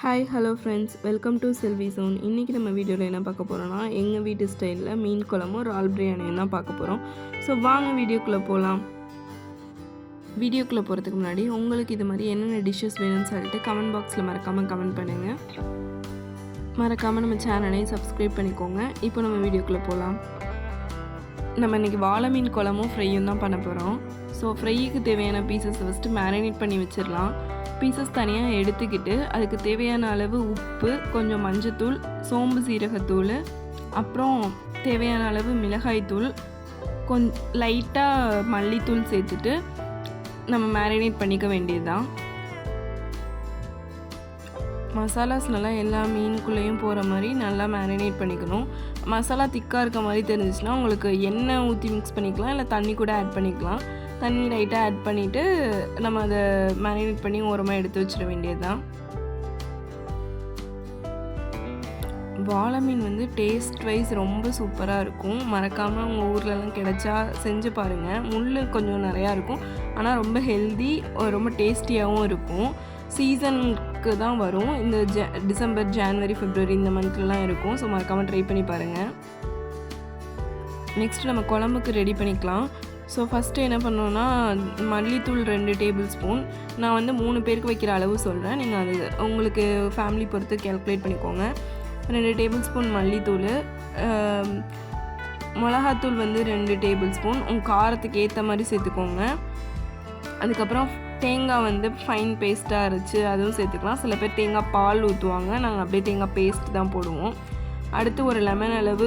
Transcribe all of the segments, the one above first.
Hi hello friends welcome to Selvi zone இன்றைக்கி நம்ம வீடியோவில் என்ன பார்க்க போகிறோன்னா எங்கள் வீட்டு ஸ்டைலில் மீன் குழம்பும் ரால் பிரியாணியும் தான் பார்க்க போகிறோம் ஸோ வாங்க வீடியோக்குள்ளே போகலாம் வீடியோக்குள்ளே போகிறதுக்கு முன்னாடி உங்களுக்கு இது மாதிரி என்னென்ன டிஷ்ஷஸ் வேணும்னு சொல்லிட்டு கமெண்ட் பாக்ஸில் மறக்காமல் கமெண்ட் பண்ணுங்கள் மறக்காமல் நம்ம சேனலையும் சப்ஸ்கிரைப் பண்ணிக்கோங்க. இப்போ நம்ம வீடியோக்குள்ளே போகலாம் நம்ம இன்றைக்கி வாழை மீன் குழம்பும் ஃப்ரையும் தான் பண்ண போகிறோம் ஸோ ஃப்ரைக்கு தேவையான பீசஸ் ஃபஸ்ட்டு மேரினேட் பண்ணி வச்சிடலாம். பீசஸ் தனியாக எடுத்துக்கிட்டு அதுக்கு தேவையான அளவு உப்பு கொஞ்சம் மஞ்சத்தூள் சோம்பு சீரகத்தூள் அப்புறம் தேவையான அளவு மிளகாய்த்தூள் கொஞ் லைட்டாக மல்லித்தூள் சேர்த்துட்டு நம்ம மேரினேட் பண்ணிக்க வேண்டியதுதான். மசாலாஸ் நல்லா எல்லா மீனுக்குள்ளேயும் போகிற மாதிரி நல்லா மேரினேட் பண்ணிக்கணும். மசாலா திக்காக இருக்க மாதிரி தெரிஞ்சிச்சுன்னா உங்களுக்கு எண்ணெய் ஊற்றி மிக்ஸ் பண்ணிக்கலாம் இல்லை தண்ணி கூட ஆட் பண்ணிக்கலாம். தண்ணி லைட்டாக ஆட் பண்ணிவிட்டு நம்ம அதை மேரினேட் பண்ணி ஓரமாக எடுத்து வச்சிட வேண்டியது தான் வாழை மீன் வந்து டேஸ்ட் வைஸ் ரொம்ப சூப்பராக இருக்கும். மறக்காமல் உங்கள் ஊர்லலாம் கிடைச்சா செஞ்சு பாருங்கள் முள் கொஞ்சம் நிறையா இருக்கும். ஆனால் ரொம்ப ஹெல்தி ரொம்ப டேஸ்டியாகவும் இருக்கும். சீசனுக்கு தான் வரும். இந்த ஜ டிசம்பர் ஜான்வரி ஃபிப்ரவரி இந்த மந்த்லலாம் இருக்கும். ஸோ மறக்காமல் ட்ரை பண்ணி பாருங்கள் நெக்ஸ்ட் நம்ம குழம்புக்கு ரெடி பண்ணிக்கலாம். ஸோ ஃபஸ்ட்டு என்ன பண்ணோன்னா மல்லித்தூள் ரெண்டு டேபிள் ஸ்பூன் நான் வந்து மூணு பேருக்கு வைக்கிற அளவு சொல்கிறேன் நீங்கள் அது உங்களுக்கு ஃபேமிலி பொறுத்து கேல்குலேட் பண்ணிக்கோங்க. ரெண்டு டேபிள் ஸ்பூன் மல்லித்தூள் மிளகாத்தூள் வந்து ரெண்டு டேபிள் ஸ்பூன் உங்கள் காரத்துக்கு ஏற்ற மாதிரி சேர்த்துக்கோங்க. அதுக்கப்புறம் தேங்காய் வந்து ஃபைன் பேஸ்ட்டாக அரைச்சி அதுவும் சேர்த்துக்கலாம். சில பேர் தேங்காய் பால் ஊற்றுவாங்க நாங்கள் அப்படியே தேங்காய் பேஸ்ட் தான் போடுவோம். அடுத்து ஒரு லெமன் அளவு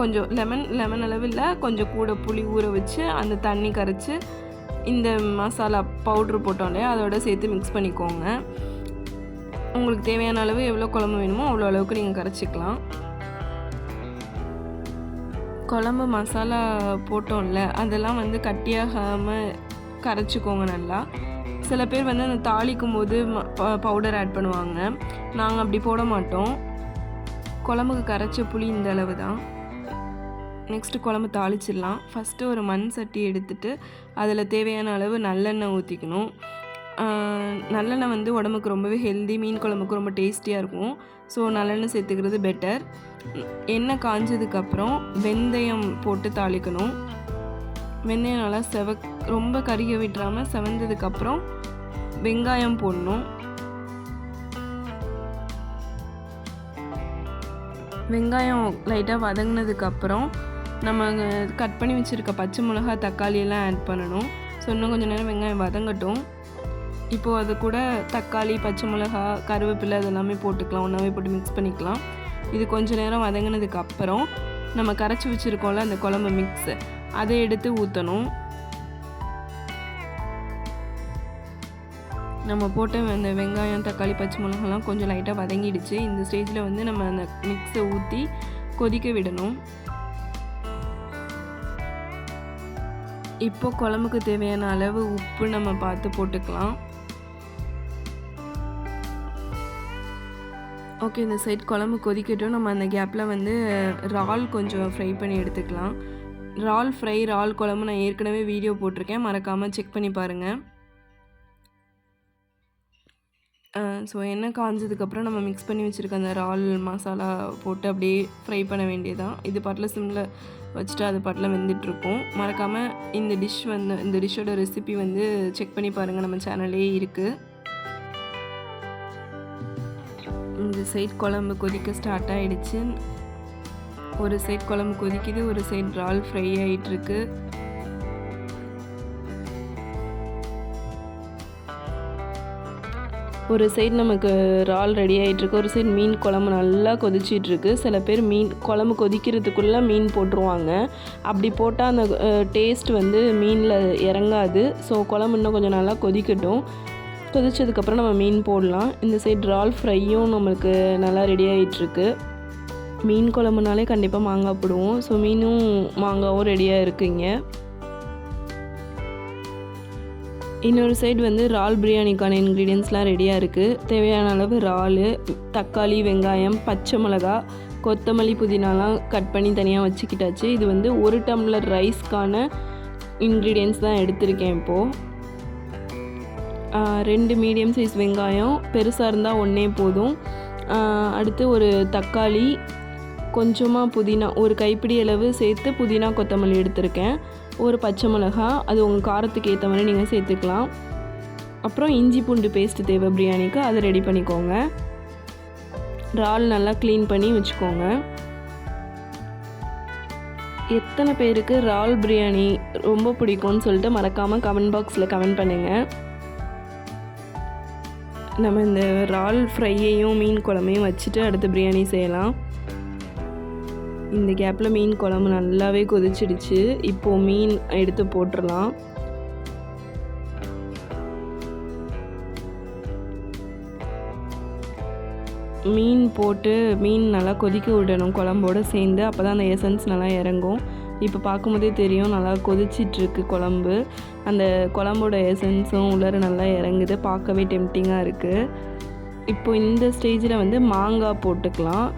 கொஞ்சம் லெமன் லெமன் அளவு இல்லை கொஞ்சம் கூட புளி ஊற வச்சு அந்த தண்ணி கரைச்சி இந்த மசாலா பவுட்ரு போட்டோம் இல்லையா அதோட சேர்த்து மிக்ஸ் பண்ணிக்கோங்க. உங்களுக்கு தேவையான அளவு எவ்வளோ குழம்பு வேணுமோ அவ்வளோ அளவுக்கு நீங்கள் கரைச்சிக்கலாம். குழம்பு மசாலா போட்டோம்ல அதெல்லாம் வந்து கட்டியாகாமல் கரைச்சிக்கோங்க நல்லா. சில பேர் வந்து அந்த தாளிக்கும் போது பவுடர் ஆட் பண்ணுவாங்க. நாங்கள் அப்படி போட மாட்டோம். குழம்புக்கு கரைச்ச புளி இந்த அளவு தான். நெக்ஸ்ட்டு குழம்பு தாளிச்சிடலாம். ஃபஸ்ட்டு ஒரு மண் சட்டி எடுத்துட்டு அதில் தேவையான அளவு நல்லெண்ணெய் ஊற்றிக்கணும் நல்லெண்ணெய் வந்து உடம்புக்கு ரொம்பவே ஹெல்தி மீன் குழம்புக்கு ரொம்ப டேஸ்டியாக இருக்கும். ஸோ நல்லெண்ணெய் சேர்த்துக்கிறது பெட்டர் எண்ணெய் காஞ்சதுக்கப்புறம் வெந்தயம் போட்டு தாளிக்கணும். வெந்தயம் நல்லா செவ ரொம்ப கருக விட்டுறாமல் செவந்ததுக்கப்புறம் வெங்காயம் போடணும். வெங்காயம் லைட்டாக வதங்கினதுக்கப்புறம் நம்ம கட் பண்ணி வச்சுருக்க பச்சை மிளகா தக்காளியெல்லாம் ஆட் பண்ணணும். ஸோ இன்னும் கொஞ்சம் நேரம் வெங்காயம் வதங்கட்டும். இப்போது அது கூட தக்காளி பச்சை மிளகா கருவேப்பிலை அதெல்லாமே போட்டுக்கலாம். ஒன்றாவே போட்டு மிக்ஸ் பண்ணிக்கலாம். இது கொஞ்ச நேரம் வதங்கினதுக்கு அப்புறம் நம்ம கரைச்சி வச்சுருக்கோம்ல அந்த குழம்பு மிக்ஸு அதை எடுத்து ஊற்றணும் நம்ம போட்ட அந்த வெங்காயம் தக்காளி பச்சை மிளகாலாம் கொஞ்சம் லைட்டாக வதங்கிடுச்சு. இந்த ஸ்டேஜில் வந்து நம்ம அந்த மிக்ஸை ஊற்றி கொதிக்க விடணும். இப்போ குழம்புக்கு தேவையான அளவு உப்பு நம்ம பார்த்து போட்டுக்கலாம். ஓகே இந்த சைட் குழம்பு கொதிக்கட்டும். நம்ம அந்த கேப்பில் வந்து இறால் கொஞ்சம் ஃப்ரை பண்ணி எடுத்துக்கலாம். இறால் ஃப்ரை இறால் குழம்பு நான் ஏற்கனவே வீடியோ போட்டிருக்கேன். மறக்காமல் செக் பண்ணி பாருங்கள் ஸோ எண்ணெய் காஞ்சதுக்கப்புறம் நம்ம மிக்ஸ் பண்ணி வச்சுருக்க அந்த இறால் மசாலா போட்டு அப்படியே ஃப்ரை பண்ண வேண்டியதான் இது பாட்டில் சிம்மில் வச்சுட்டு அது பாட்டில் வெந்துட்டுருக்கும். மறக்காமல் இந்த டிஷ் வந்து இந்த டிஷ்ஷோட ரெசிபி வந்து செக் பண்ணி பாருங்கள் நம்ம சேனல்லே இருக்குது இந்த சைட் குழம்பு கொதிக்க ஸ்டார்ட் ஆகிடுச்சு ஒரு சைட் குழம்பு கொதிக்குது ஒரு சைட் இறால் ஃப்ரை ஆகிட்டுருக்கு ஒரு சைடு நமக்கு இறால் ரெடி ஆகிட்டுருக்கு ஒரு சைடு மீன் குழம்பு நல்லா கொதிச்சிட்ருக்கு சில பேர் மீன் குழம்பு கொதிக்கிறதுக்குள்ளே மீன் போட்டுருவாங்க. அப்படி போட்டால் அந்த டேஸ்ட் வந்து மீனில் இறங்காது. ஸோ குழம்பு இன்னும் கொஞ்சம் நல்லா கொதிக்கட்டும். கொதிச்சதுக்கப்புறம் நம்ம மீன் போடலாம். இந்த சைடு இறால் ஃப்ரையும் நம்மளுக்கு நல்லா ரெடி ஆகிட்டுருக்கு மீன் குழம்புனாலே கண்டிப்பாக மாங்காய் போடுவோம். ஸோ மீனும் மாங்காவும் ரெடியாக இருக்குங்க. இன்னொரு சைடு வந்து இறால் பிரியாணிக்கான இன்க்ரீடியன்ஸ்லாம் ரெடியாக இருக்குது தேவையான அளவு இறால் தக்காளி வெங்காயம் பச்சை மிளகா கொத்தமல்லி புதினாலாம் கட் பண்ணி தனியாக வச்சுக்கிட்டாச்சு. இது வந்து ஒரு டம்ளர் ரைஸ்க்கான இன்க்ரீடியன்ஸ் தான் எடுத்திருக்கேன் இப்போது ரெண்டு மீடியம் சைஸ் வெங்காயம் பெருசாக இருந்தால் ஒன்றே போதும். அடுத்து ஒரு தக்காளி கொஞ்சமாக புதினா ஒரு கைப்பிடி அளவு சேர்த்து புதினா கொத்தமல்லி எடுத்திருக்கேன். ஒரு பச்சை மிளகா அது உங்கள் காரத்துக்கு ஏற்ற மாதிரி நீங்கள் சேர்த்துக்கலாம். அப்புறம் இஞ்சி பூண்டு பேஸ்ட்டு தேவை பிரியாணிக்கு அதை ரெடி பண்ணிக்கோங்க. இறால் நல்லா க்ளீன் பண்ணி வச்சுக்கோங்க. எத்தனை பேருக்கு இறால் பிரியாணி ரொம்ப பிடிக்கும்னு சொல்லிட்டு மறக்காமல் கமெண்ட் பாக்ஸில் கமெண்ட் பண்ணுங்கள் நம்ம இந்த இறால் ஃப்ரையையும் மீன் குழம்பையும் வச்சுட்டு அடுத்து பிரியாணி செய்யலாம். இந்த கேப்பில் மீன் குழம்பு நல்லாவே கொதிச்சிடுச்சு. இப்போது மீன் எடுத்து போட்டுடலாம் மீன் போட்டு மீன் நல்லா கொதிக்க விடணும். குழம்போடு சேர்ந்து அப்போ தான் அந்த எசன்ஸ் நல்லா இறங்கும். இப்போ பார்க்கும்போதே தெரியும் நல்லா கொதிச்சிட்ருக்கு குழம்பு. அந்த குழம்போட எசன்ஸும் உள்ளார நல்லா இறங்குது. பார்க்கவே டெம்டிங்காக இருக்குது இப்போ இந்த ஸ்டேஜில் வந்து மாங்காய் போட்டுக்கலாம்.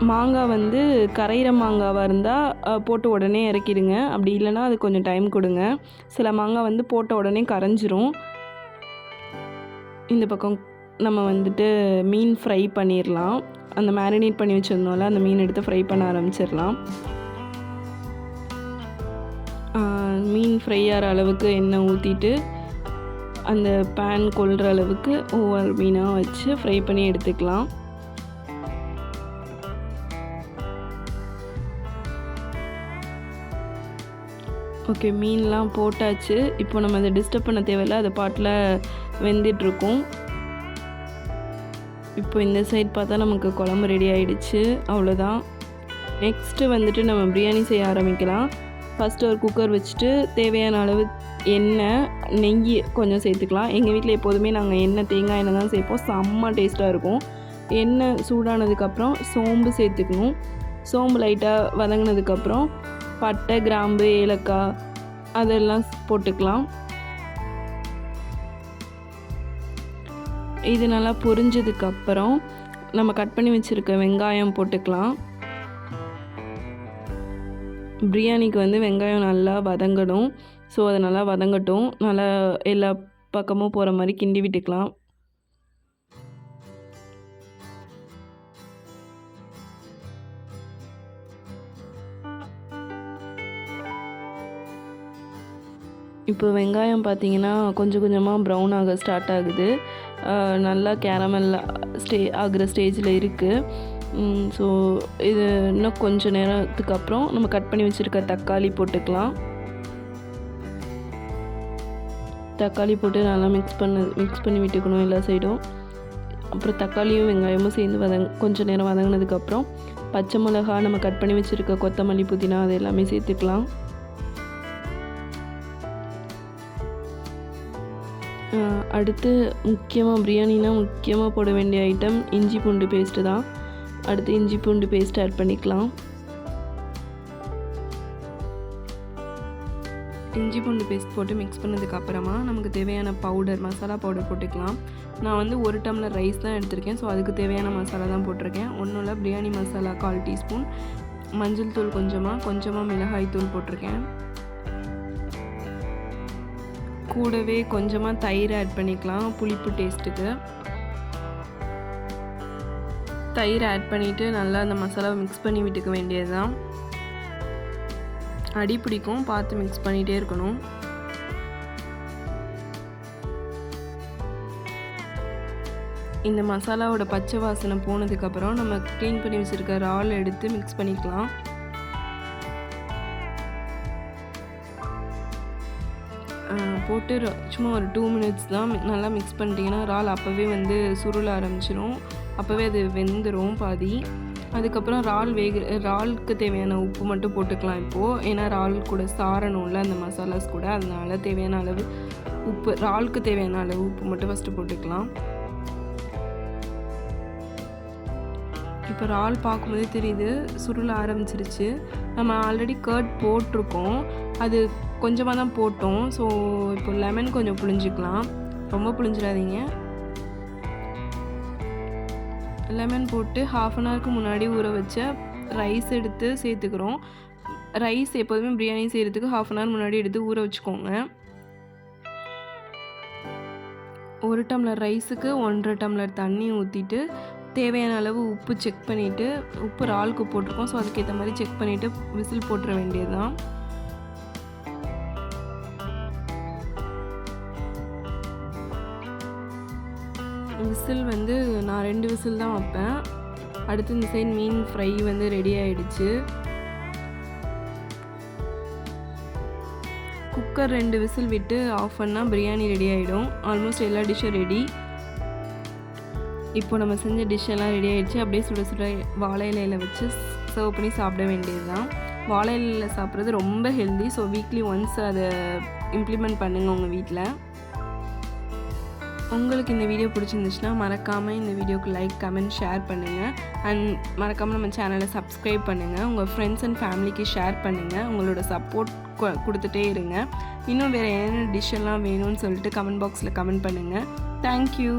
மாங்காய் வந்து கரையிற மாங்காவாக இருந்தால் போட்டு உடனே இறக்கிடுங்க. அப்படி இல்லைன்னா அது கொஞ்சம் டைம் கொடுங்க. சில மாங்காய் வந்து போட்ட உடனே கரைஞ்சிரும். இந்த பக்கம் நம்ம வந்துட்டு மீன் ஃப்ரை பண்ணிடலாம் அந்த மேரினேட் பண்ணி வச்சுருந்தோம்ல அந்த மீன் எடுத்து ஃப்ரை பண்ண ஆரம்பிச்சிடலாம் மீன் ஃப்ரை ஆகிற அளவுக்கு எண்ணெய் ஊற்றிட்டு அந்த பேன் கொள்கிற அளவுக்கு ஒவ்வொரு மீனாக வச்சு ஃப்ரை பண்ணி எடுத்துக்கலாம். ஓகே மீன்லாம் போட்டாச்சு. இப்போ நம்ம அதை டிஸ்டர்ப் பண்ண தேவையில்ல. அது பாட்டில் வெந்துட்டுருக்கும். இப்போ இந்த சைட் பார்த்தா நமக்கு குழம்பு ரெடி ஆகிடுச்சு அவ்வளோதான் நெக்ஸ்ட்டு வந்துட்டு நம்ம பிரியாணி செய்ய ஆரம்பிக்கலாம். ஃபஸ்ட்டு ஒரு குக்கர் வச்சுட்டு தேவையான அளவு எண்ணெய் நெய் கொஞ்சம் சேர்த்துக்கலாம். எங்கள் வீட்டில் எப்போதுமே நாங்கள் எண்ணெய் தேங்காய் எண்ணெய் தான் சேர்ப்போம். செம்ம டேஸ்ட்டாக இருக்கும். எண்ணெய் சூடானதுக்கப்புறம் சோம்பு சேர்த்துக்கணும். சோம்பு லைட்டாக வதங்கினதுக்கப்புறம் பட்டை கிராம்பு ஏலக்காய் அதெல்லாம் போட்டுக்கலாம். இது நல்லா பொரிஞ்சதுக்கப்புறம் நம்ம கட் பண்ணி வச்சுருக்க வெங்காயம் போட்டுக்கலாம். பிரியாணிக்கு வந்து வெங்காயம் நல்லா வதங்கணும். ஸோ அது நல்லா வதங்கட்டும். நல்லா எல்லா பக்கமும் போகிற மாதிரி கிண்டி விட்டுக்கலாம். இப்போ வெங்காயம் பார்த்தீங்கன்னா கொஞ்சம் கொஞ்சமாக ப்ரௌன் ஆக ஸ்டார்ட் ஆகுது. நல்லா கேரமல் ஸ்டே ஆகிற ஸ்டேஜில் இருக்குது ஸோ இது இன்னும் கொஞ்சம் நேரத்துக்கு அப்புறம் நம்ம கட் பண்ணி வச்சுருக்க தக்காளி போட்டுக்கலாம். தக்காளி போட்டு நல்லா மிக்ஸ் பண்ண மிக்ஸ் பண்ணி விட்டுக்கணும் எல்லா சைடும் அப்புறம் தக்காளியும் வெங்காயமும் சேர்ந்து வதங் கொஞ்சம் நேரம் வதங்கினதுக்கப்புறம் பச்சை மிளகா நம்ம கட் பண்ணி வச்சுருக்க கொத்தமல்லி புதினா அது எல்லாமே சேர்த்துக்கலாம். அடுத்து முக்கியமாக பிரியாணினா முக்கியமாக போட வேண்டிய ஐட்டம் இஞ்சி பூண்டு பேஸ்ட்டு தான். அடுத்து இஞ்சி பூண்டு பேஸ்ட் ஆட் பண்ணிக்கலாம். இஞ்சி பூண்டு பேஸ்ட் போட்டு மிக்ஸ் பண்ணதுக்கு அப்புறமா நமக்கு தேவையான பவுடர் மசாலா பவுடர் போட்டுக்கலாம். நான் வந்து ஒரு டம்ளர் ரைஸ் தான் எடுத்திருக்கேன். ஸோ அதுக்கு தேவையான மசாலா தான் போட்டிருக்கேன். ஒன்றும் இல்லை பிரியாணி மசாலா கால் டீஸ்பூன் மஞ்சள் தூள் கொஞ்சமாக கொஞ்சமாக மிளகாய் தூள் போட்டிருக்கேன். கூடவே கொஞ்சமாக தயிர் ஆட் பண்ணிக்கலாம் புளிப்பு டேஸ்ட்டுக்கு தயிர் ஆட் பண்ணிவிட்டு நல்லா அந்த மசாலாவை மிக்ஸ் பண்ணி விட்டுக்க வேண்டியது தான் அடி பிடிக்கும் பார்த்து மிக்ஸ் பண்ணிகிட்டே இருக்கணும். இந்த மசாலாவோட பச்சை வாசனை போனதுக்கப்புறம் நம்ம க்ளீன் பண்ணி வச்சுருக்க ரால் எடுத்து மிக்ஸ் பண்ணிக்கலாம். போட்டு சும்மா ஒரு டூ மினிட்ஸ் தான் நல்லா மிக்ஸ் பண்ணிட்டீங்கன்னா இறால் அப்போவே வந்து சுருள ஆரம்பிச்சிடும் அப்போவே அது வெந்துடும் பாதி. அதுக்கப்புறம் இறால் வேக இறாலுக்கு தேவையான உப்பு மட்டும் போட்டுக்கலாம் இப்போது ஏன்னா இறால் கூட சாரணும்ல அந்த மசாலாஸ் கூட. அதனால தேவையான அளவு உப்பு இறாலுக்கு தேவையான அளவு உப்பு மட்டும் ஃபஸ்ட்டு போட்டுக்கலாம். இப்போ இறால் பார்க்கும்போதே தெரியுது சுருள ஆரம்பிச்சிருச்சு. நம்ம ஆல்ரெடி கர்ட் போட்டிருக்கோம். அது கொஞ்சமாக தான் போட்டோம். ஸோ இப்போ லெமன் கொஞ்சம் புழிஞ்சிக்கலாம். ரொம்ப புழிஞ்சிடாதீங்க. லெமன் போட்டு ஹாஃப் அன் ஹவருக்கு முன்னாடி ஊற வச்ச ரைஸ் எடுத்து சேர்த்துக்கிறோம். ரைஸ் எப்போதுமே பிரியாணி செய்கிறதுக்கு ஹாஃப் அன் ஹவர் முன்னாடி எடுத்து ஊற வச்சுக்கோங்க. ஒரு டம்ளர் ரைஸுக்கு ஒன்றரை டம்ளர் தண்ணி ஊற்றிட்டு தேவையான அளவு உப்பு செக் பண்ணிவிட்டு உப்பு இறாலுக்கு போட்டிருக்கோம். ஸோ அதுக்கேற்ற மாதிரி செக் பண்ணிவிட்டு விசில் போட்டுற வேண்டியது தான் விசில் வந்து நான் ரெண்டு விசில் தான் வைப்பேன். அடுத்து இந்த சைடு மீன் ஃப்ரை வந்து ரெடி ஆயிடுச்சு. குக்கர் ரெண்டு விசில் விட்டு ஆஃப் பண்ணால் பிரியாணி ரெடி ஆகிடும் ஆல்மோஸ்ட் எல்லா டிஷ்ஷும் ரெடி. இப்போ நம்ம செஞ்ச டிஷ் எல்லாம் ரெடி ஆகிடுச்சு அப்படியே சுட சுட வாழை இலையில் வச்சு சர்வ் பண்ணி சாப்பிட வேண்டியது தான் வாழை இலையில் சாப்பிட்றது ரொம்ப ஹெல்தி ஸோ வீக்லி ஒன்ஸ் அதை இம்ப்ளிமெண்ட் பண்ணுங்கள் உங்கள் வீட்டில் உங்களுக்கு இந்த வீடியோ பிடிச்சிருந்துச்சுன்னா மறக்காமல் இந்த வீடியோக்கு லைக் கமெண்ட் ஷேர் பண்ணுங்கள் அண்ட் மறக்காமல் நம்ம சேனலை சப்ஸ்கிரைப் பண்ணுங்கள் உங்கள் ஃப்ரெண்ட்ஸ் அண்ட் ஃபேமிலிக்கு ஷேர் பண்ணுங்கள் உங்களோட சப்போர்ட் கொடுத்துட்டே இருங்க. இன்னும் வேறு என்னென்ன டிஷ்ஷெல்லாம் வேணும்னு சொல்லிட்டு கமெண்ட் பாக்ஸில் கமெண்ட் பண்ணுங்கள் தேங்க்யூ